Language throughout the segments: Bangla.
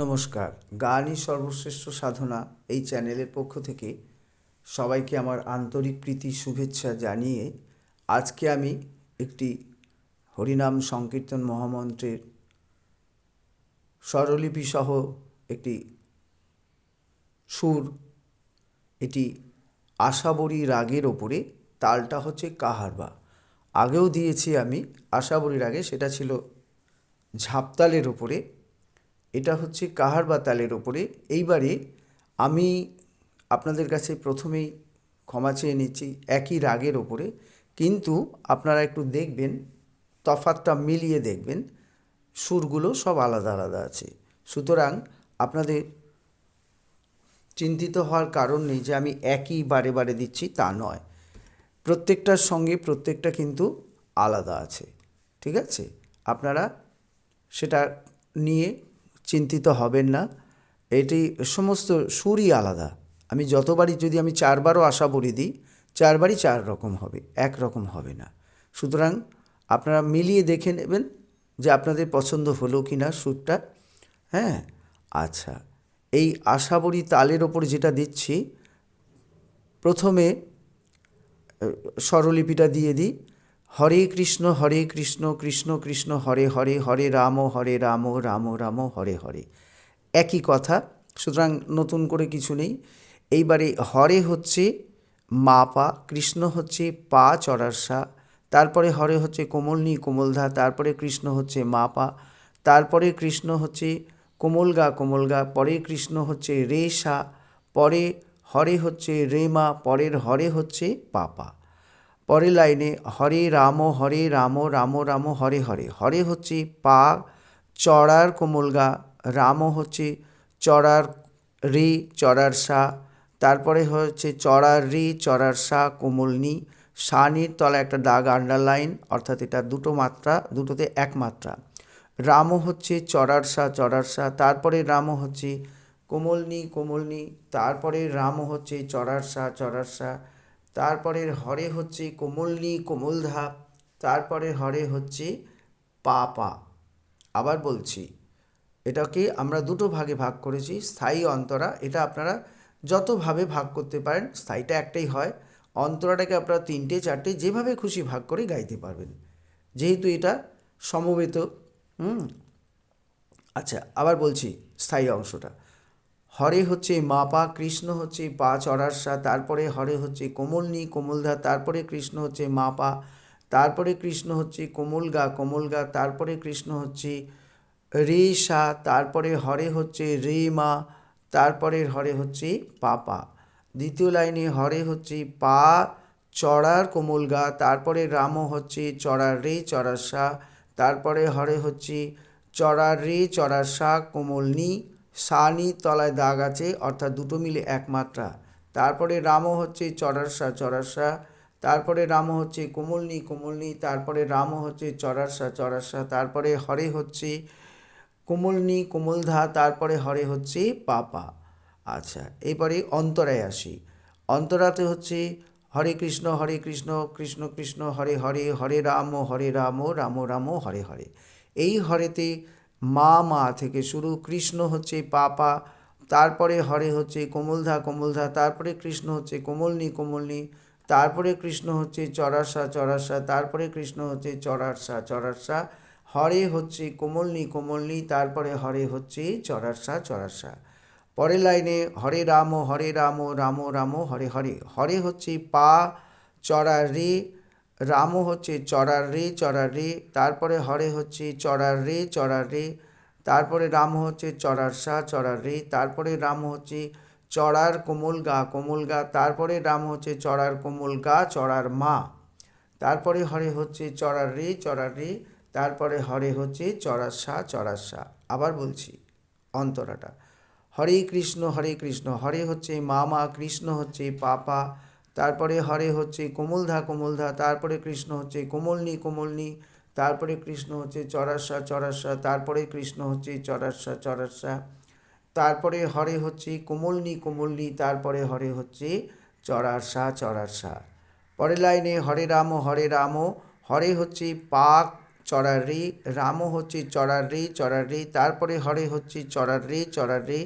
নমস্কার। গানই সর্বশ্রেষ্ঠ সাধনা এই চ্যানেলের পক্ষ থেকে সবাইকে আমার আন্তরিক প্রীতি, শুভেচ্ছা জানিয়ে আজকে আমি একটি হরিনাম সংকীর্তন মহামন্ত্রের স্বরলিপি সহ একটি সুর, এটি আশাবরী রাগের ওপরে, তালটা হচ্ছে কাহারবা। আগেও দিয়েছি আমি আশাবরী রাগে, সেটা ছিল ঝাপতালের ওপরে। এটা হচ্ছে কাহার বা তালের ওপরে এইবারে আমি আপনাদের কাছে প্রথমেই ক্ষমা চেয়ে নিচ্ছি, একই রাগের ওপরে কিন্তু আপনারা একটু দেখবেন, তফাতটা মিলিয়ে দেখবেন, সুরগুলো সব আলাদা আলাদা আছে। সুতরাং আপনাদের চিন্তিত হওয়ার কারণ নেই যে আমি একই বারে বারে দিচ্ছি, তা নয়। প্রত্যেকটার সঙ্গে প্রত্যেকটা কিন্তু আলাদা আছে। ঠিক আছে? আপনারা সেটা নিয়ে চিন্তিত হবেন না। এটি সমস্ত সুরই আলাদা। আমি যতবারই যদি আমি চারবারও আশা বলি দিই, চারবারই চার রকম হবে, এক রকম হবে না। সুতরাং আপনারা মিলিয়ে দেখে নেবেন যে আপনাদের পছন্দ হলো কি না সুরটা। হ্যাঁ? আচ্ছা এই আশাবরী তালের ওপর যেটা দিচ্ছি, প্রথমে স্বরলিপিটা দিয়ে দিই। হরে কৃষ্ণ হরে কৃষ্ণ কৃষ্ণ কৃষ্ণ, হরে হরে হরে রাম হরে রাম রাম রাম, হরে হরে। একই কথা, সুতরাং নতুন করে কিছু নেই। এইবারে হরে হচ্ছে মা পা কৃষ্ণ হচ্ছে পা চড়ারসা, তারপরে হরে হচ্ছে কোমলনি, কোমলধা, তারপরে কৃষ্ণ হচ্ছে মা পা তারপরে কৃষ্ণ হচ্ছে কোমলগা কোমলগা, পরে কৃষ্ণ হচ্ছে রে সা পরে হরে হচ্ছে রে মা পরের হরে হচ্ছে পাপা। পরের লাইনে হরে রাম হরে রাম রাম রাম, হরে হরে। হরে হচ্ছে পা, চড়ার কোমলগা রাম হচ্ছে চড়ার রে, চড়ার সা। তারপরে হচ্ছে চড়ার রে, চড়ার সা কোমলনি সানির তলা একটা দাগ আন্ডারলাইন অর্থাৎ এটা দুটো মাত্রা, দুটোতে এক মাত্রা। রাম হচ্ছে চড়ার সা চড়ার সা। তারপরে রাম হচ্ছে কোমলনি কোমলনি তারপরে রাম হচ্ছে চড়ার সা চড়ার সা। তারপরে হরে হচ্ছে কোমলনি কোমলধা তারপরে হরে হচ্ছে পা পা আবার বলছি, এটাকে আমরা দুটো ভাগে ভাগ করেছি, স্থায়ী অন্তরা। এটা আপনারা যতভাবে ভাগ করতে পারেন, স্থায়ীটা একটাই হয়। অন্তরাটাকে আপনারা তিনটে, চারটে, যেভাবে খুশি ভাগ করে গাইতে পারবেন। যেহেতু এটা সমবেত, হুম? আচ্ছা আবার বলছি, স্থায়ী অংশটা। হরে হচ্ছে মা পা, কৃষ্ণ হচ্ছে পা চড়ার সা, তারপরে হরে হচ্ছে কোমলনি কোমলধা তারপরে কৃষ্ণ হচ্ছে মা পা, তারপরে কৃষ্ণ হচ্ছে কোমল গা কোমল গা, তারপরে কৃষ্ণ হচ্ছে রে সা, তারপরে হরে হচ্ছে রে মা, তারপরে হরে হচ্ছে পাপা দ্বিতীয় লাইনে হরে হচ্ছে পা চড়ার কোমল গা, তারপরে রাম হচ্ছে চড়ার রে চড়ার সা, তারপরে হরে হচ্ছে চড়ার রে চড়ার সা কোমলনি সানি তলায় দাগ আছে, অর্থাৎ দুটো মিলে এক মাত্রা। তারপরে রাম হচ্ছে চড়ারসা চড়ারসা। তারপরে রাম হচ্ছে কোমলনি কোমলনি। তারপরে রাম হচ্ছে চড়ারসা চড়ারসা। তারপরে হরে হচ্ছে কোমলনি, কোমলধা। তারপরে হরে হচ্ছে পাপা। আচ্ছা এবারে অন্তরায় আসি। অন্তরাতে হচ্ছে হরে কৃষ্ণ হরে কৃষ্ণ কৃষ্ণ কৃষ্ণ, হরে হরে হরে রাম হরে রাম রাম রাম, হরে হরে। এই হরেতে মা মা থেকে শুরু কৃষ্ণ হচ্ছে পাপা, তারপরে হরে হচ্ছে কোমলধা কোমলধা, তারপরে কৃষ্ণ হচ্ছে কোমলনি কোমলনি, তারপরে কৃষ্ণ হচ্ছে চড়ারসা চড়ারসা তারপরে কৃষ্ণ হচ্ছে চড়ারসা চড়ারসা হরে হচ্ছে কোমলনি কোমলনি, তারপরে হরে হচ্ছে চড়ারসা চড়ারসা পরের লাইনে হরে রাম হরে রাম রাম রাম, হরে হরে হরে হচ্ছে পা, চড়া, রে রাম হচ্ছে চড়ার রে চড়ার রে, তারপরে হরে হচ্ছে চড়ার রে চড়ার রে, তারপরে রাম হচ্ছে চড়ার সা চড়ার রে, তারপরে রাম হচ্ছে চড়ার কোমল গা কোমল গা, তারপরে রাম হচ্ছে চড়ার কোমল গা, চড়ার মা, তারপরে হরে হচ্ছে চড়ার রে চড়ার রে, তারপরে হরে হচ্ছে চড়ার সা চড়ার সা, আবার বলছি অন্তরাটা। হরে কৃষ্ণ হরে কৃষ্ণ, হরে হচ্ছে মা মা, কৃষ্ণ হচ্ছে পাপা তারপরে হরে হচ্ছে কোমলধা কোমলধা, তারপরে কৃষ্ণ হচ্ছে কোমলনি কোমলনি, তারপরে কৃষ্ণ হচ্ছে চড়াসা চড়াসা তারপরে কৃষ্ণ হচ্ছে চড়াসা চড়াসা তারপরে হরে হচ্ছে কোমলনি কোমলনি, তারপরে হরে হচ্ছে চড়াসা চড়াসা পরের লাইনে হরে রাম হরে রাম, হরে হচ্ছে পাক চড়ার রে রাম হচ্ছে চড়ার রে চড়ার রে তারপরে হরে হচ্ছে চড়ার রে চড়ার রে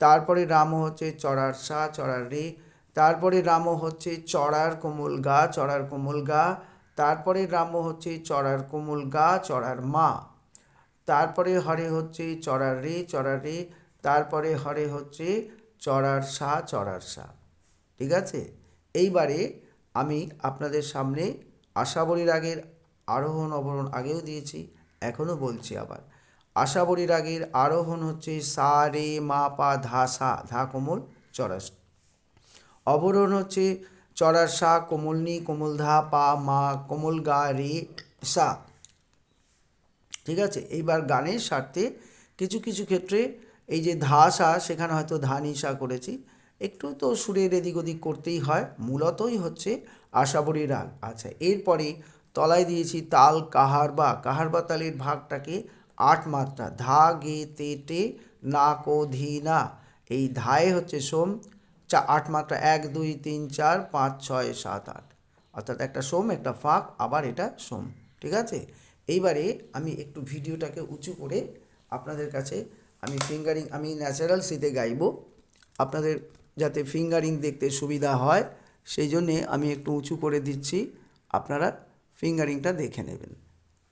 তারপরে রাম হচ্ছে চড়ার সা চড়ার রে তারপরে রাম হচ্ছে চড়ার কোমল গা, চড়ার কোমল গা। তারপরে রাম হচ্ছে চড়ার কোমল গা, চড়ার মা। তারপরে হরে হচ্ছে চড়ার রে চড়ার রে। তারপরে হরে হচ্ছে চড়ার সা চড়ার সা। ঠিক আছে? এইবারে আমি আপনাদের সামনে আশাবরী রাগের আরোহণ অবরোহণ আগেও দিয়েছি, এখনও বলছি আবার। আশাবরী রাগের আরোহণ হচ্ছে সা, রে, মা, পা, ধা, সা, ধা, কোমল চড়াস অবরোহণ হচ্ছে চড়ার সা কোমলনি কোমল ধা, পা, মা, কোমল গা, রে, সা। ঠিক আছে? এইবার গানের স্বার্থে কিছু কিছু ক্ষেত্রে এই যে ধা, সা, সেখানে হয়তো ধা নিশা করেছি। একটু তো সুরের এদিক ওদিক করতেই হয়। মূলতই হচ্ছে আশাবরী রাগ। আচ্ছা এরপরে তলায় দিয়েছি তাল, কাহার বা। কাহার বা তালের ভাগটাকে আট মাত্রা। ধা, গে, তে, টে, না, কো, ধি, না। এই ধায়ে হচ্ছে সোম চা, আট মাত্রা, এক, দুই, তিন, চার, পাঁচ, ছয়, সাত, আট। অর্থাৎ একটা সোম, একটা ফাঁক, আবার এটা সোম, ঠিক আছে? এইবারে আমি একটু ভিডিওটাকে উঁচু করে আপনাদের কাছে আমি ফিঙ্গারিং আমি ন্যাচারাল সিতে গাইব। আপনাদের যাতে ফিঙ্গারিং দেখতে সুবিধা হয়, সেই জন্যে আমি একটু উঁচু করে দিচ্ছি। আপনারা ফিঙ্গারিংটা দেখে নেবেন।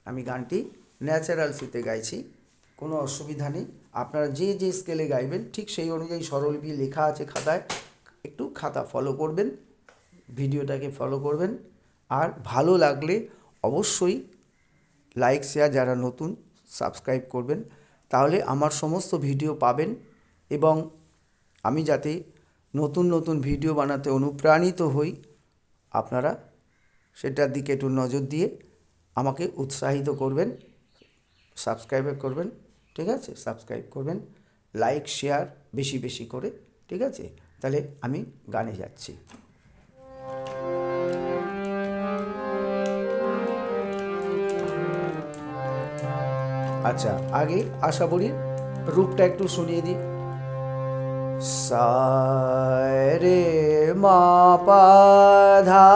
আমি গানটি ন্যাচারাল সিতে গাইছি, কোনো অসুবিধা নেই। আপনারা যে যে স্কেলে গাইবেন, ঠিক সেই অনুযায়ী স্বরলিপি লেখা আছে খাতায়। একটু খাতা ফলো করবেন, ভিডিওটাকে ফলো করবেন। আর ভালো লাগলে অবশ্যই লাইক শেয়ার যারা নতুন সাবস্ক্রাইব করবেন। তাহলে আমার সমস্ত ভিডিও পাবেন এবং আমি যাতে নতুন নতুন ভিডিও বানাতে অনুপ্রাণিত হই, আপনারা সেটার দিকে একটু নজর দিয়ে আমাকে উৎসাহিত করবেন সাবস্ক্রাইব করবেন। ঠিক আছে? সাবস্ক্রাইব করবেন লাইক শেয়ার বেশি বেশি করে, ঠিক আছে? তাহলে আমি গানে যাচ্ছি। আচ্ছা আগে আশা করি রূপটা একটু শুনিয়ে দিই। রে মা পা ধা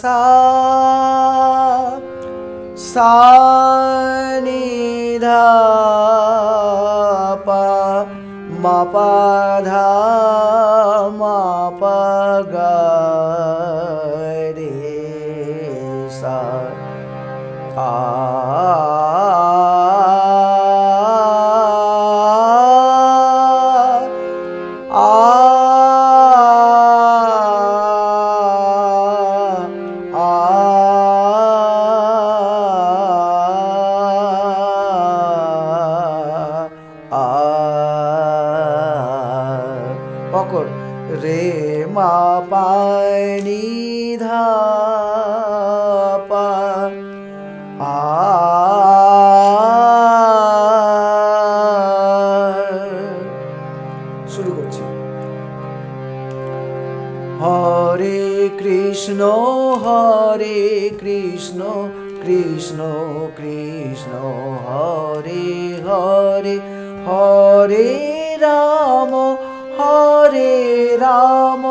সা সা মা পা ধা মা পা গা রে সা আ আ মা পানি ধা পা শুরু করছি। হরে কৃষ্ণ হরে কৃষ্ণ কৃষ্ণ কৃষ্ণ, হরে হরে হরে রাম হরে রাম।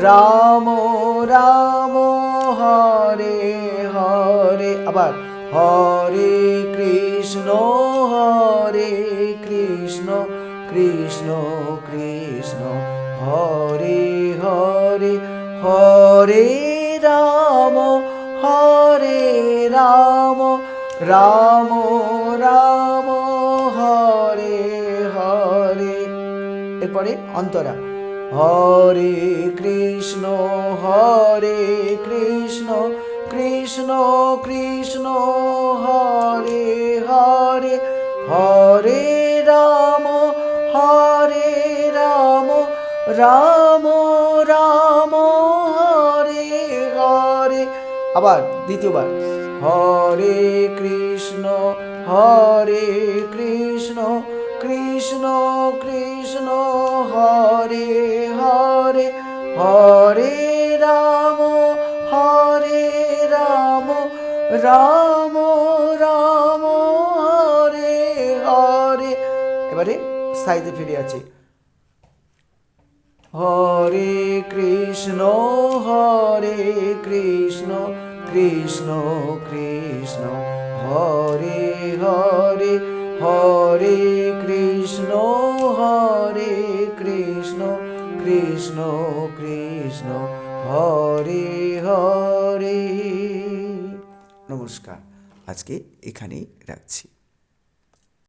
রাম রাম, হরে হরে, আবার হরে কৃষ্ণ হরে কৃষ্ণ কৃষ্ণ কৃষ্ণ, হরে হরে হরে রাম হরে রাম রাম রাম, হরে হরে। এরপরে অন্তরা। হরে কৃষ্ণ হরে কৃষ্ণ কৃষ্ণ কৃষ্ণ, হরে হরে হরে রাম হরে রাম রাম রাম, হরে হরে। আবার দ্বিতীয়বার, হরে কৃষ্ণ হরে কৃষ্ণ কৃষ্ণ কৃষ্ণ, হরে হরে হরে রাম হরে রাম রাম রাম, হরে হরে। এবারে সাইডে ফিরে আছে। হরে কৃষ্ণ হরে কৃষ্ণ কৃষ্ণ কৃষ্ণ, হরে হরে হরে কৃষ্ণ হরে কৃষ্ণ কৃষ্ণ কৃষ্ণ হরে হরে। নমস্কার আজকে এখানেই রাখছি।